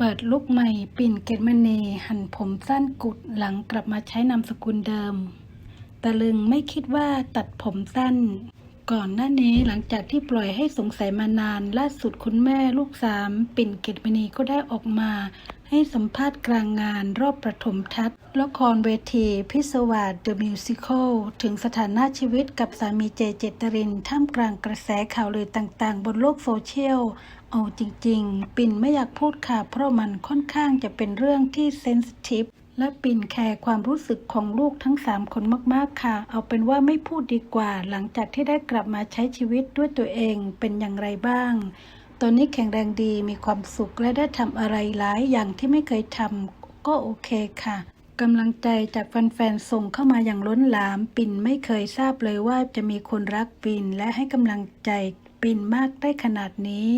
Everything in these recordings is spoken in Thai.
เปิดลุกใหม่ ปิ่นเกตมณีหั่นผมสั้นกุดหลังกลับมาใช้นามสกุลเดิม ตะลึงไม่คิดว่าตัดผมสั้น ก่อนหน้านี้หลังจากที่ปล่อยให้สงสัยมานาน ล่าสุดคุณแม่ลูกสาม ปิ่นเกตมณีก็ได้ออกมา ให้สัมภาษณ์กลางงานรอบประถมทัศน์ละครเวทีพิศวาส The Musical ถึงสถานะชีวิตกับสามีเจเจตริน ท่ามกลางกระแสข่าวลือต่างๆ บนโลกโซเชียล เอาจริง ๆ ปิ่นไม่อยากพูดค่ะ เพราะมันค่อนข้างจะเป็นเรื่องที่เซนซิทีฟ และปิ่นแคร์ความรู้สึกของลูกทั้ง 3 คนมากๆค่ะ เอาเป็นว่าไม่พูดดีกว่า หลังจากที่ได้กลับมาใช้ชีวิตด้วยตัวเองเป็นอย่างไรบ้าง ตอนนี้แข็งแรงดีมีความสุขและได้ทำอะไรหลายอย่างที่ไม่เคยทำก็โอเคค่ะกำลังใจจากแฟนๆส่งเข้ามาอย่างล้นหลาม ปิ่นไม่เคยทราบเลยว่าจะมีคนรักปิ่นและให้กำลังใจ ปิ่นมากได้ขนาดนี้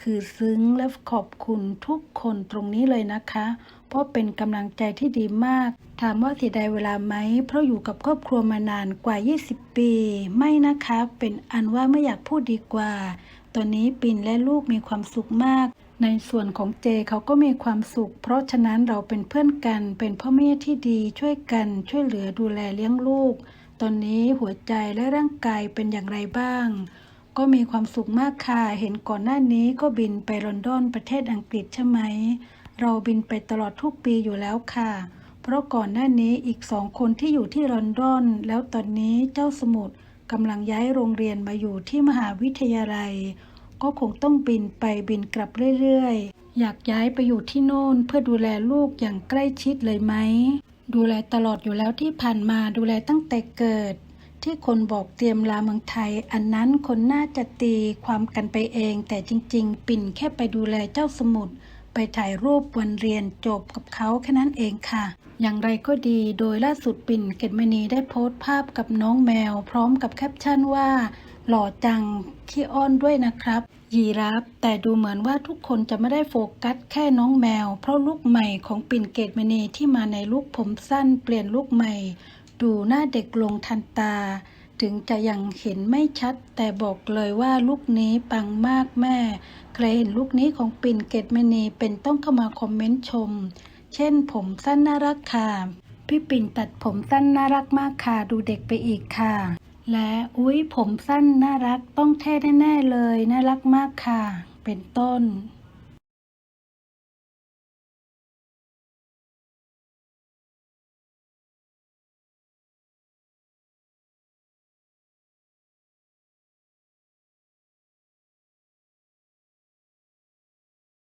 คือซึ้งและขอบคุณทุกคนตรงนี้เลยนะคะ เพราะเป็นกำลังใจที่ดีมาก ถามว่าเสียดายเวลาไหม เพราะอยู่กับครอบครัวมานานกว่า 20 ปี ไม่นะคะ เป็นอันว่าไม่อยากพูดดีกว่า ตอนนี้ปิ่นและลูกมีความสุขมากในส่วนของเจเขาก็มีความสุข เพราะฉะนั้นเราเป็นเพื่อนกัน เป็นพ่อแม่ที่ดีช่วยกัน ช่วยเหลือดูแลเลี้ยงลูก ตอนนี้หัวใจและร่างกายเป็นอย่างไรบ้าง ก็มีความสุขมากค่ะ เห็นก่อนหน้านี้ก็บินไปลอนดอนประเทศอังกฤษใช่ไหม เราบินไปตลอดทุกปีอยู่แล้วค่ะ เพราะก่อนหน้านี้อีกสองคนที่อยู่ที่ลอนดอน แล้วตอนนี้เจ้าสมุทรกำลังย้ายโรงเรียนมาอยู่ที่มหาวิทยาลัย ก็คงต้องบินไปบินกลับเรื่อยๆ อยากย้ายไปอยู่ที่โน่นเพื่อดูแลลูกอย่างใกล้ชิดเลยไหม ดูแลตลอดอยู่แล้วที่ผ่านมาดูแลตั้งแต่เกิด ที่คนบอกเตรียมลาเมืองไทย อันนั้นคนน่าจะตีความกันไปเอง แต่จริง ๆ ปิ่นแค่ไปดูแลเจ้าสมุทรไปถ่ายรูปวันเรียนจบกับเขาแค่นั้นเองค่ะ อย่างไรก็ดีโดยล่าสุดปิ่นเกตมณีได้โพสต์ภาพกับน้องแมว พร้อมกับแคปชั่นว่า หล่อจังขี้อ้อนด้วยนะครับ ยีรับแต่ดูเหมือนว่าทุกคนจะไม่ได้โฟกัสแค่น้องแมว เพราะลูกใหม่ของปิ่นเกตมณีที่มาในลุคผมสั้นเปลี่ยนลุคใหม่ ดูหน้าเด็กลงทันตา ถึงจะยังเห็นไม่ชัด แต่บอกเลยว่าลุคนี้ปังมากแม่ ใครเห็นลุคนี้ของปิ่นเกตมณีเป็นต้องเข้ามาคอมเมนต์ชม เช่นผมสั้นน่ารักค่ะ พี่ปิ่นตัดผมสั้นน่ารักมากค่ะ ดูเด็กไปอีกค่ะ และอุ๊ยผมสั้นน่ารักต้องเท่แน่ๆเลย น่ารักมากค่ะ เป็นต้น